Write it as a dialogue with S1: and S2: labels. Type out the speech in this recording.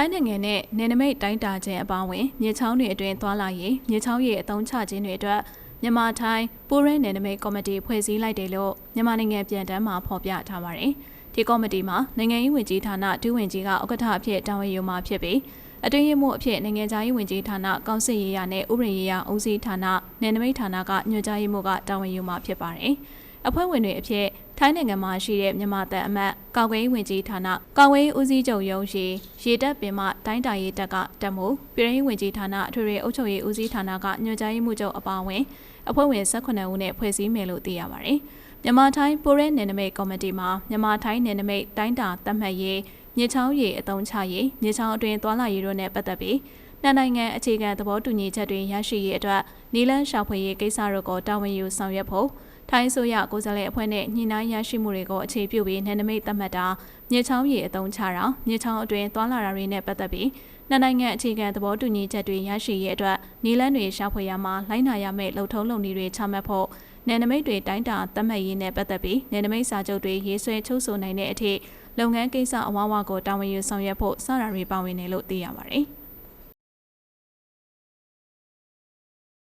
S1: ထိုင်းနိုင်ငံနဲ့နယ်နိမိတ်တိုင်းတာခြင်းအပါအဝင်မြေချောင်းတွေအတွင်းသွာလာရေးမြေချောင်းရဲ့အသုံးချခြင်းတွေအတွက်မြန်မာထိုင်းပူးရဲနယ်နိမိတ်ကော်မတီဖွဲ့စည်းလိုက်တယ်လို့မြန်မာနိုင်ငံပြည်တမ်းမှာဖော်ပြထားပါတယ်။ဒီကော်မတီမှာနိုင်ငံရေးဝန်ကြီးဌာနဒုဝန်ကြီးကဥက္ကဋ္ဌအဖြစ်တာဝန်ယူမှာဖြစ်ပြီးအတွင်းရေးမှူးအဖြစ်နိုင်ငံခြားရေးဝန်ကြီးဌာနကောင်စစ်ရေးရာနဲ့ဥပဒေရေးရာဦးစီးဌာနနယ်နိမိတ်ဌာနကညွှန်ကြားရေးမှူးကတာဝန်ယူမှာဖြစ်ပါတယ်။ အဖွဲ့ဝင်တွေအဖြစ်ထိုင်းနိုင်ငံမှာရှိတဲ့မြန်မာတပ်အမတ်ကာကွယ်ရေးဝန်ကြီးဌာနကာကွယ်ရေးဦးစီးချုပ်ရုံးရှိရေတပ်ပင်မတိုင်းတာရေးတပ်ကတပ်မှုပြည်ထောင်ဝန်ကြီးဌာနအထွေထွေအုပ်ချုပ်ရေးဦးစီးဌာနကညွှန်ကြားရေးမှူးချုပ်အပါအဝင်အဖွဲ့ဝင်18ဦးနဲ့ဖွဲ့စည်းမယ်လို့သိရပါတယ်။မြန်မာထိုင်းပိုရဲနယ်နိမိတ်ကော်မတီမှာမြန်မာထိုင်းနယ်နိမိတ်တိုင်းတာသတ်မှတ်ရေးမြေချောင်းရေးအတုံးချရေးမြေချောင်းအတွင်းသွာလာရေးတို့နဲ့ပတ်သက်ပြီးနှစ်နိုင်ငံအခြေခံသဘောတူညီချက်တွေရရှိရေးအတွက်နီလန်းရှာဖွေရေးကိစ္စတို့ကိုတာဝန်ယူဆောင်ရွက်ဖို့ ထိုင်းဆိုရကိုယ်စားလှယ်အဖွဲ့နဲ့ညှိနှိုင်းရရှိမှုတွေကိုအခြေပြုပြီးနယ်နိမိတ်သတ်မှတ်တာမြေချောင်းရည်အတုံးချတာမြေချောင်းအတွင်းသွာလာတာတွေနဲ့ပတ်သက်ပြီးနှစ်နိုင်ငံအခြေခံသဘောတူညီချက်တွေရရှိရေးအတွက်နီလန်းတွေရှာဖွေရမှာလိုင်းနာရမယ့်လှုပ်ထုံးလုပ်နည်းတွေချမှတ်ဖို့နယ်နိမိတ်တွေတိုင်းတာသတ်မှတ်ရေးနဲ့ပတ်သက်ပြီးနယ်နိမိတ်စာချုပ်တွေရေးဆွဲချုပ်ဆိုနိုင်တဲ့အထိလုပ်ငန်းကိစ္စအဝါဝါကိုတာဝန်ယူဆောင်ရွက်ဖို့စတာတွေပါဝင်တယ်လို့သိရပါတယ်။